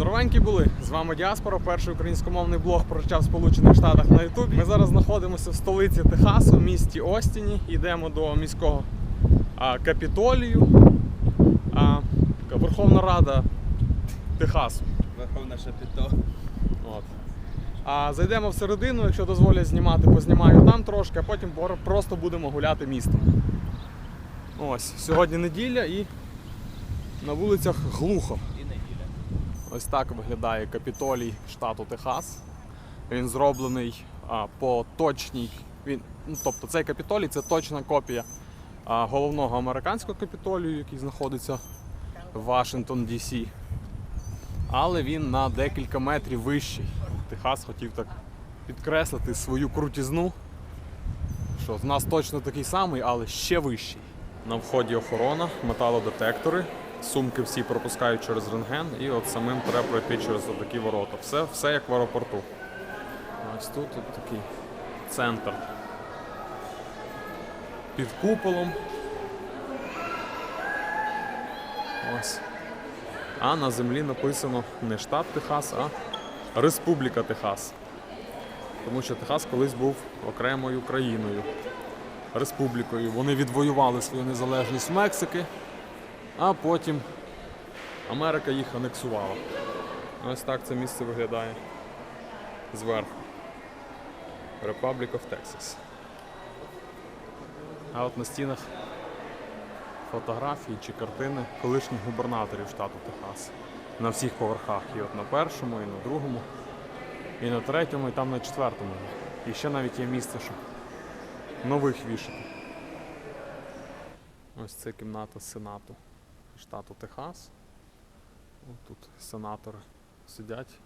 Здоровенькі були! З вами Діаспора, перший українськомовний блог про життя в Сполучених Штатах на Ютубі. Ми зараз знаходимося в столиці Техасу, в місті Остіні. Йдемо до міського а, капітолію. А, Верховна Рада Техасу. Верховна Шапіто. От. А зайдемо всередину, якщо дозволять знімати, познімаю там трошки, а потім просто будемо гуляти містом. Ось, сьогодні неділя і на вулицях глухо. Ось так виглядає капітолій штату Техас. Він зроблений а, по точній. Він, ну, тобто цей капітолій це точна копія а, головного американського капітолію, який знаходиться в Вашингтон, Ді-Сі. Але він на декілька метрів вищий. Техас хотів так підкреслити свою крутізну. Що в нас точно такий самий, але ще вищий. На вході охорона, металодетектори, сумки всі пропускають через рентген, і от самим треба пройти через такі ворота. Все, все як в аеропорту. Ось тут от такий центр. Під куполом. Ось. А на землі написано не штат Техас, а Республіка Техас. Тому що Техас колись був окремою країною, республікою. Вони відвоювали свою незалежність Мексики, а потім Америка їх анексувала. Ось так це місце виглядає зверху. Republic of Texas. А от на стінах фотографії чи картини колишніх губернаторів штату Техас. На всіх поверхах. І от на першому, і на другому, і на третьому, і там на четвертому. І ще навіть є місце, щоб нових вішати. Ось це кімната Сенату штату Техас. Тут сенатори сидять,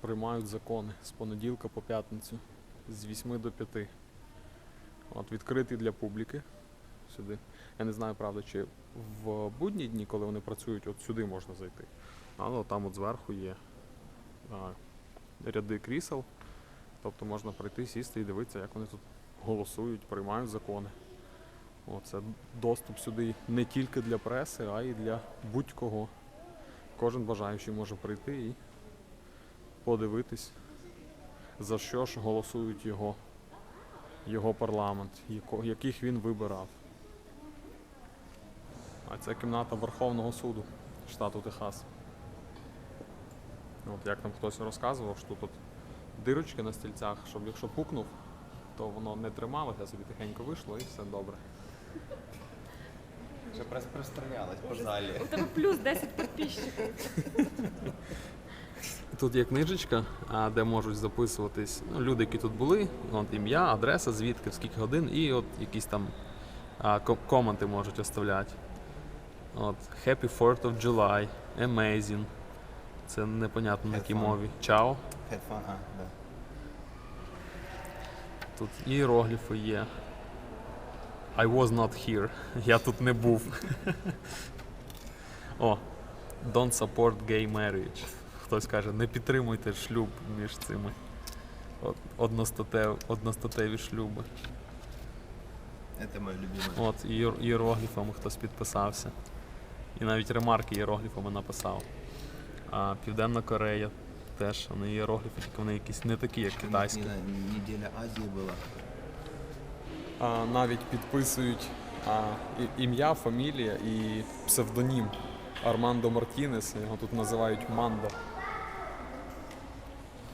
приймають закони з понеділка по п'ятницю з 8 до 5. От відкритий для публіки. Сюди. Я не знаю, правда, чи в будні дні, коли вони працюють, от сюди можна зайти. Але там от зверху є а, ряди крісел. Тобто можна прийти, сісти і дивитися, як вони тут голосують, приймають закони. О, це доступ сюди не тільки для преси, а й для будь-кого. Кожен бажаючий може прийти і подивитись, за що ж голосують його, його парламент, яких він вибирав. А це кімната Верховного суду штату Техас. От як там хтось розказував, що тут дирочки на стільцях, щоб якщо пукнув, то воно не трималося, собі тихенько вийшло і все добре. Вже розпространялась по залі. У тебе плюс 10 підписчиків. Тут є книжечка, де можуть записуватись ну, люди, які тут були, от ім'я, адреса, звідки, в скільки годин, і от якісь там а, коменти можуть оставляти. От, Happy 4th of July, Amazing. Це непонятно на якій мові. Ciao. Headphone, а, да. Тут іерогліфи є. I was not here. Я тут не був. О, don't support gay marriage. Хтось каже, не підтримуйте шлюб між цими от- одностатев, одностатеві шлюби. Это мой любимый. От, ієр- іерогліфами хтось підписався. І навіть ремарки іерогліфами написав. А Південна Корея теж вони іерогліфи, тільки вони якісь не такі, як китайські. Не- не- Неделя Азии была. а, навіть підписують ім'я, фамілія і псевдонім Армандо Мартінес. Його тут називають Мандо.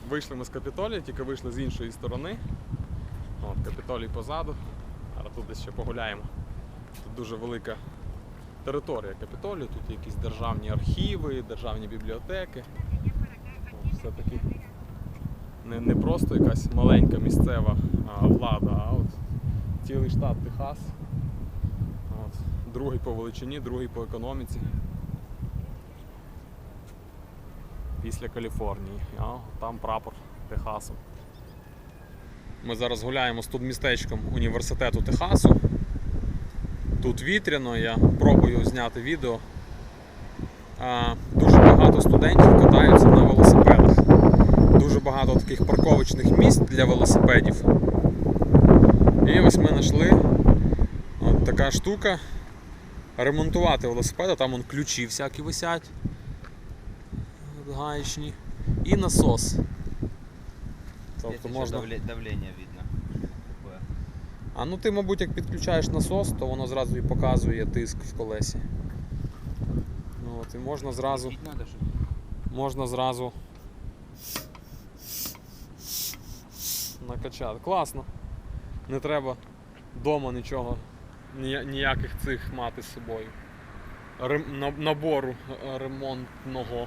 Вийшли ми з Капітолія, тільки вийшли з іншої сторони. От, Капітолій позаду. Зараз тут десь ще погуляємо. Тут дуже велика територія Капітолію, тут якісь державні архіви, державні бібліотеки. Все-таки не, не просто якась маленька місцева влада, а от цілий штат Техас. От. Другий по величині, другий по економіці. Після Каліфорнії. А там прапор Техасу. Ми зараз гуляємо з тут містечком університету Техасу. Тут вітряно, я пробую зняти відео. Дуже багато студентів катаються на велосипедах. Дуже багато таких парковочних місць для велосипедів. І ось ми знайшли от така штука. Ремонтувати велосипеди, там он ключі всякі висять. гаечні. І насос. Тобто можна. давле- давление видно. А ну ти, мабуть, як підключаєш насос, то воно зразу і показує тиск в колесі. Ну, от, і можна зразу, можна зразу накачати. Класно Не треба вдома нічого, нія- ніяких цих мати з собою. Рем- на- набору е, ремонтного.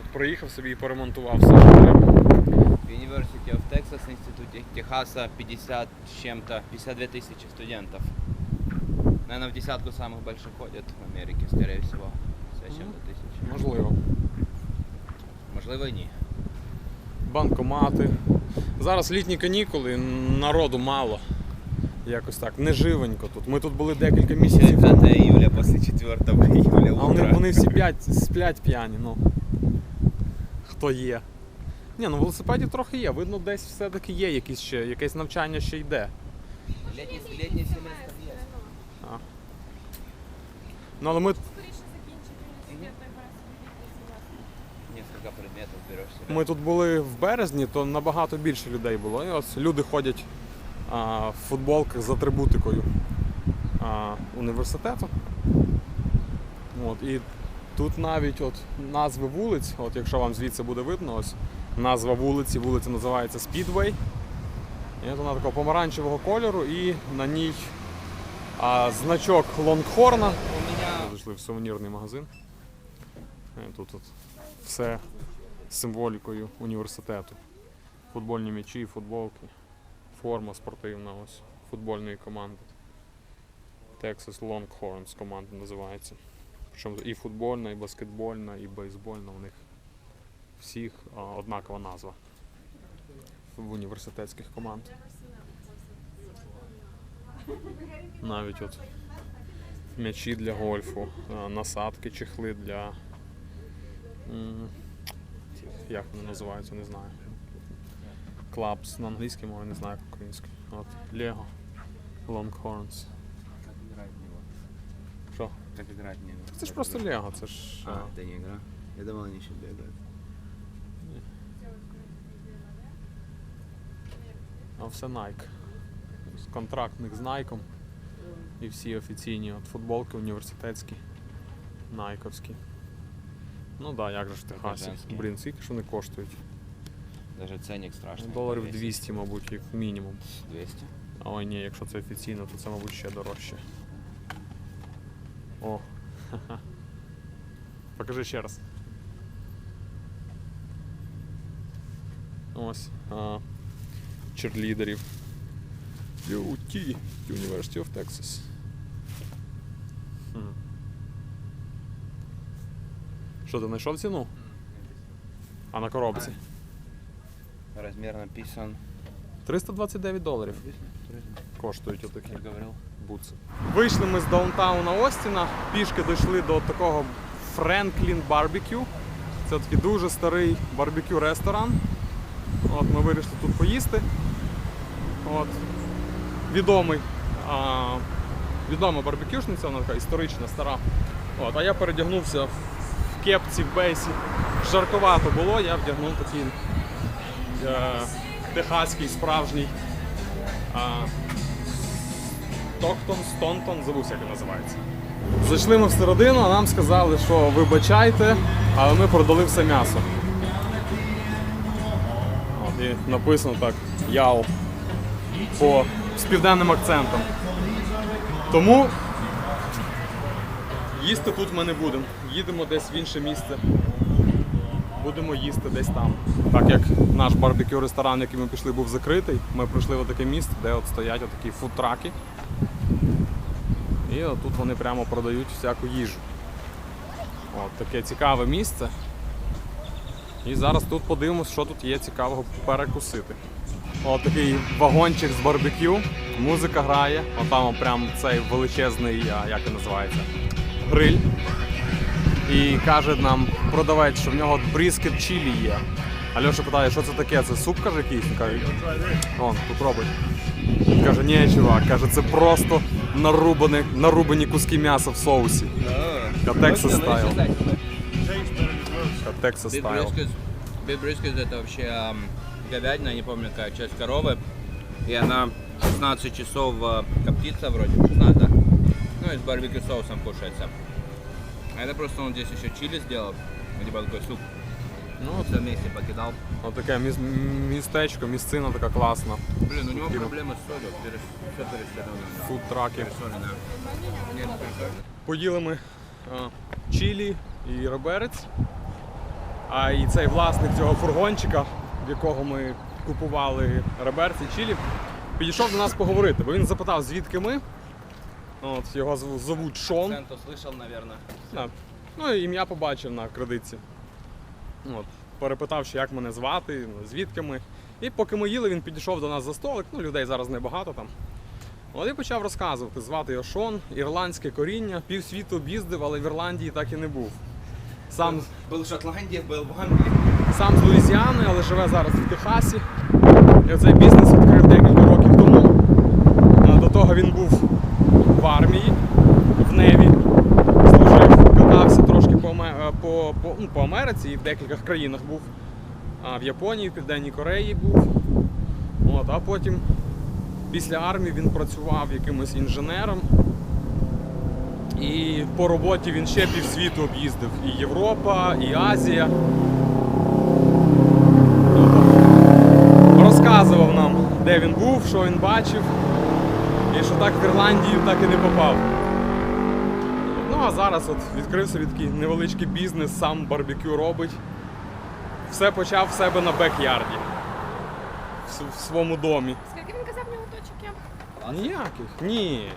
От, приїхав собі і поремонтував все, що треба. В University of Texas, институте Техаса, 50 с чем-то, 52 тысячи студентов. Наверное, в десятку самых больших ходят в Америке, скорее всего. 50 с чем-то тысяч. Можливо. Можливо, і ні. банкомати. Зараз літні канікули, народу мало. Якось так, неживенько тут. Ми тут були декілька місяців. 9 июля после 4 июля А вони, вони всі п'ять, сплять п'яні, ну. Хто є? Ні, ну велосипедів трохи є. Видно, десь все-таки є якісь ще, якесь навчання ще йде. Летний семестр. А. Ну але ми семестр. Несколько предметов. Ми тут були в березні, то набагато більше людей було. І ось люди ходять а, в футболках з атрибутикою а, університету. От, і тут навіть от назви вулиць, от якщо вам звідси буде видно, ось назва вулиці, вулиця називається Speedway. І от вона такого помаранчевого кольору, і на ній а, значок Лонгхорна. У меня Зайшли в сувенірний магазин. І Тут от все символікою університету. Футбольні м'ячі, футболки, форма спортивна ось футбольної команди. Texas Longhorns команда називається. Причому і футбольна, і баскетбольна, і бейсбольна. У них всіх однакова назва в університетських команд. Навіть от м'ячі для гольфу, насадки, чехли для. Як вони називаються, не знаю. Клабс на англійській мові, не знаю як українською. От Lego Longhorns. Що? Как играть в? Це ж просто? Lego, це ж. А, это не игра? Я думал, они еще бегают. А все Nike. Контрактник з Nike. І всі офіційні от футболки університетські, найковські. Ну да, як же ж в Це Техасі. женські. Блін, скільки ж вони коштують? Даже ценник страшный. Доларів 200. 200, мабуть, як мінімум. 200. А ой, ні, якщо це офіційно, то це, мабуть, ще дорожче. О. ха-ха. Покажи ще раз. Ось. А, черлідерів. UT, University of Texas. Що, ти знайшов ціну? А на коробці? Размер написан. 329 доларів коштують отакі. Бутси. Вийшли ми з даунтауна Остіна, пішки дійшли до такого Franklin Barbecue. Це такий дуже старий барбекю ресторан. От ми вирішили тут поїсти. От. Відомий, а, відома барбекюшниця, вона така історична, стара. От, а я передягнувся в кепці, в бейсі. Жарковато було, я вдягнув такий е, техаський справжній. А, Токтон, Стонтон, забувся, як він називається. Зайшли ми всередину, а нам сказали, що вибачайте, але ми продали все м'ясо. От, і написано так яу по, з південним акцентом. Тому їсти тут ми не будемо. Їдемо десь в інше місце. Будемо їсти десь там. Так як наш барбекю ресторан, який ми пішли, був закритий, ми прийшли в таке місце, де от стоять отакі фудтраки. І тут вони прямо продають всяку їжу. От таке цікаве місце. І зараз тут подивимось, що тут є цікавого перекусити. От такий вагончик з барбекю, музика грає, отам прям цей величезний, як він називається, гриль. І каже нам продавець, що в нього бріскет чилі є. Альоша питає, що це таке? Це суп каже якийсь? Він каже, он, попробуй. Він каже, ні, чувак, каже, це просто нарубані, нарубані куски м'яса в соусі. Texas style. Texas Big Style. Brisket это вообще говядина, не помню какая часть коровы. И она 16 часов коптится вроде, 16, Ну и с барбекю соусом кушается. А это просто он здесь еще чили сделал, типа такой суп. Ну, Ну, все вместе покидал. от таке міс- містечко, місцина така класна. Блин, у него Кину. проблемы с солью, перес... все пересоленое. Фуд-траки. Пересоленное. Нет, не пересоленое. Поїли ми а, чилі і реберець. А і цей власник цього фургончика, в якого ми купували реберці чилі, підійшов до нас поговорити, бо він запитав, звідки ми. От, його зв- зовуть Шон. Акцент услышал, наверное. Да. Ну і ім'я побачив на кредитці. От. Перепитав, що як мене звати, ну, звідки ми. І поки ми їли, він підійшов до нас за столик, ну людей зараз небагато там. От і почав розказувати, звати його Шон, ірландське коріння, півсвіту об'їздив, але в Ірландії так і не був. Сам, Был в Шотландии, был в Англии. сам з Луїзіани, але живе зараз в Техасі. І цей бізнес відкрив декілька років тому. А До того він був в армії, в Неві, служив, катався трошки по, е, по, по, ну, по Америці і в декількох країнах був. А в Японії, в Південній Кореї був. От, а потім після армії він працював якимось інженером. І по роботі він ще півсвіту об'їздив. І Європа, і Азія. Розказував нам, де він був, що він бачив. І що так в Ірландію так і не попав. Ну а зараз от відкрив собі такий невеличкий бізнес, сам барбекю робить. Все почав в себе на бек-ярді. В, в своєму домі. Скільки він казав в нього точок є? Ніяких. Ні.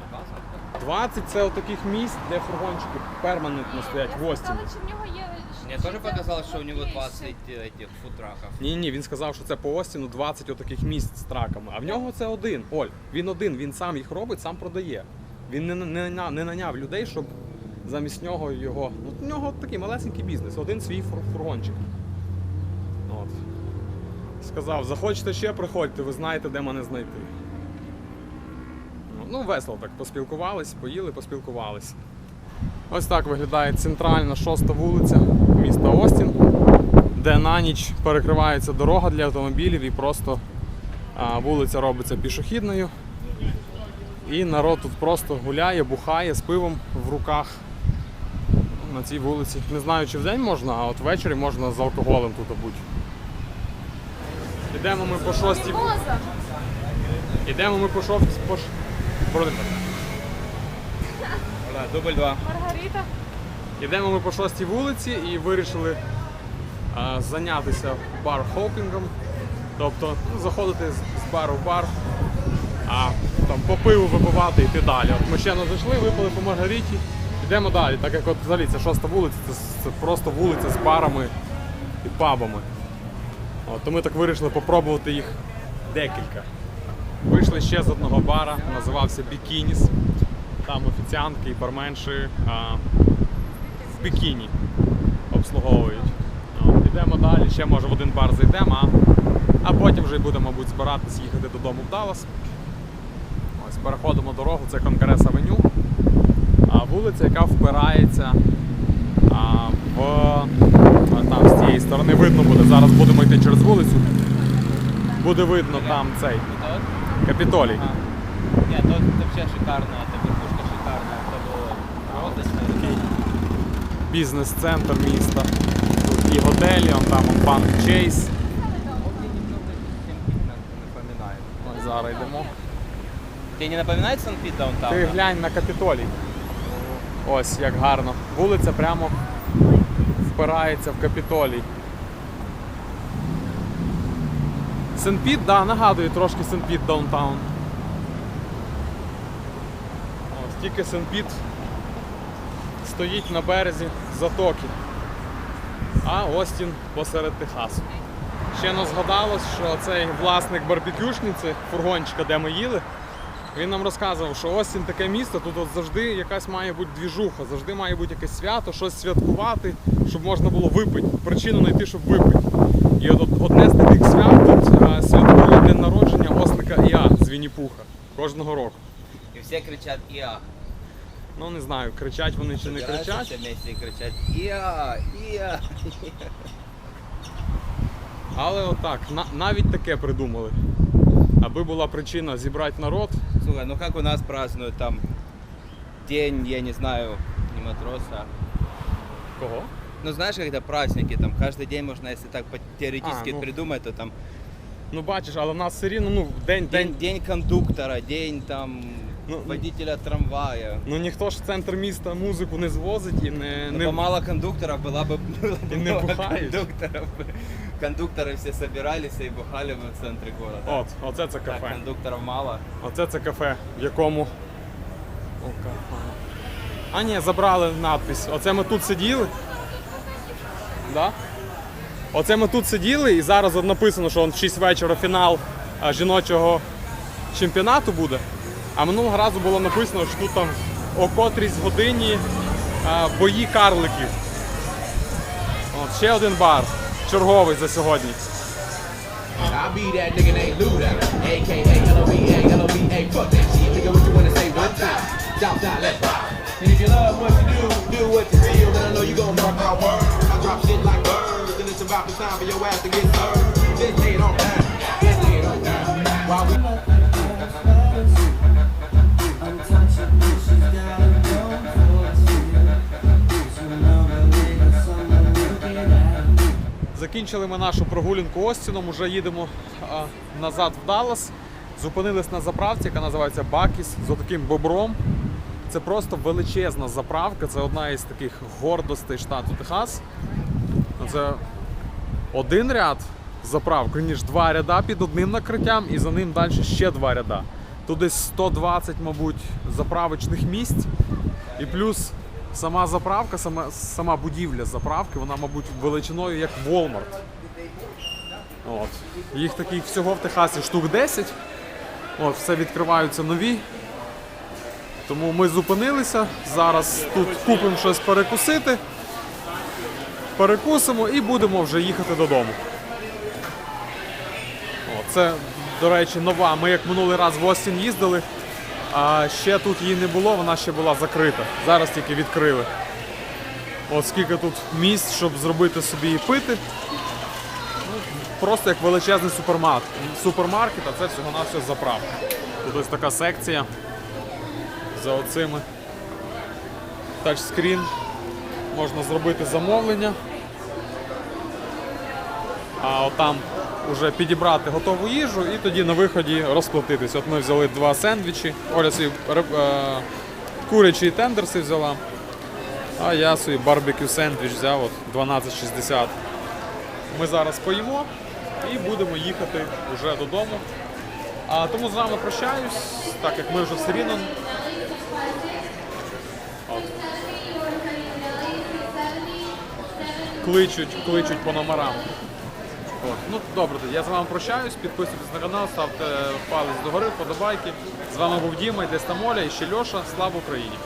20 це отаких місць, де фургончики перманентно стоять в Остіні. Сказали, чи в нього є... Що тоже це показалось, что у него 20 этих футраков. Ні, ні, він сказав, що це по Остіну 20 отаких місць з траками. А в нього це один. Оль, він один, він сам їх робить, сам продає. Він не, не, наня- не наняв людей, щоб замість нього його. Ну, у нього такий малесенький бізнес, один свій фур- фургончик. От. Сказав, захочете ще приходьте, ви знаєте, де мене знайти. Ну, весело так поспілкувались, поїли, поспілкувались. Ось так виглядає центральна шоста вулиця міста Остін, де на ніч перекривається дорога для автомобілів і просто вулиця робиться пішохідною. І народ тут просто гуляє, бухає з пивом в руках на цій вулиці. Не знаю, чи вдень можна, а от ввечері можна з алкоголем тут бути. Ідемо ми по шостій. Ідемо ми по шостій. По... Да, дубль 2. Маргарита. Йдемо ми по шостій вулиці і вирішили а, зайнятися бар-хопінгом. Тобто ну, заходити з, з бару в бар, а там по пиву випивати і йти далі. От ми ще не зайшли, випили по Маргариті, йдемо далі, так як от взагалі це шоста вулиця, це, це просто вулиця з барами і пабами. От, то ми так вирішили попробувати їх декілька. Вийшли ще з одного бара, називався Бікініс. Там офіціантки і барменші а, в бікіні обслуговують. Йдемо далі, ще може в один бар зайдемо, а, а потім вже будемо, мабуть, збиратись їхати додому в Даллас. Ось переходимо дорогу, це Конгрес Авеню. А вулиця, яка впирається а, в а, там з цієї сторони видно буде. Зараз будемо йти через вулицю. Буде видно там цей Капітолій. Нет, тут вообще шикарно, шикарная, это роздочно. бізнес-центр міста. Тут і готелі, он там он банк Чейз. зараз йдемо. Тебе не напоминает Сан-Пит даунтаун? Ти глянь на Капітолій. Ось як гарно. Вулиця прямо впирається в Капітолій. Сен-Піт, да, нагадує трошки Сен-Піт Даунтаун. Ось тільки Сен-Піт стоїть на березі затоки. А Остін посеред Техасу. Ще не згадалось, що цей власник барбекюшниці, фургончика, де ми їли, він нам розказував, що Остін таке місто, тут от завжди якась має бути двіжуха, завжди має бути якесь свято, щось святкувати, щоб можна було випити, причину знайти, щоб випити. І от, одне з таких свят тут святкує день народження ослика Іа з Вінні-Пуха кожного року. И все кричат «Иа». Ну не знаю, кричать вони чи не кричать. вместе и кричать «Иа! Иа!» Але отак, на, навіть таке придумали. Аби була причина зібрати народ. Слушай, ну как у нас празднуют там день, я не знаю, не матроса. Кого? Ну знаешь, когда праздники, там каждый день можно, если так по- теоретически А, ну. придумать, то там Ну бачиш, але в нас все рівно, ну, день, день, день. день кондуктора, день там Ну, ну. водителя трамвая. Ну ніхто ж в центр міста музику не звозить і не. Ну, не... бы мало кондукторов, была бы, было бы И не много бухаешь? кондукторов. Кондукторы все собирались и бухали бы в центре города. От, оце це Так, кафе. кондукторов мало. Оце це кафе, в якому. О, кафе. А ні, забрали надпись. Оце ми тут сиділи. Да? Оце ми тут сиділи і зараз от написано, що он в 6 вечора фінал а, жіночого чемпіонату буде. А минулого разу було написано, що тут там о котрійсь годині бої карликів. От, ще один бар. Черговий за сьогодні. I'll Закінчили ми нашу прогулянку Остіном, уже їдемо а, назад в Даллас. Зупинились на заправці, яка називається Бакіс з отаким бобром. Це просто величезна заправка. Це одна із таких гордостей штату Техас. Це один ряд заправки, ніж два ряда під одним накриттям, і за ним далі ще два ряда. Тут десь 120, мабуть, заправочних місць. І плюс сама заправка, сама, сама будівля заправки, вона, мабуть, величиною як Walmart. От. Їх таких всього в Техасі штук 10. От, все відкриваються нові. Тому ми зупинилися. Зараз тут купимо щось перекусити. Перекусимо і будемо вже їхати додому. О, це, до речі, нова. Ми як минулий раз в Остін їздили, а ще тут її не було, вона ще була закрита. Зараз тільки відкрили. От скільки тут місць, щоб зробити собі і пити. Просто як величезний супермаркет. Супермаркет, а це всього-навсього заправка. Тут ось така секція за оцими тачскрін. Можна зробити замовлення. А отам вже підібрати готову їжу і тоді на виході розплатитись. От ми взяли два сендвічі. Оля риб- е, курячі тендерси взяла. А я собі барбекю сендвіч взяв от 12,60. Ми зараз поїмо і будемо їхати вже додому. А тому з вами прощаюсь, так як ми вже все рівно. Кличуть, кличуть по номерам. От. Ну добре, я з вами прощаюсь, підписуйтесь на канал, ставте палець догори, вподобайки. З вами був Діма, десь там моля і ще Льоша. Слава Україні!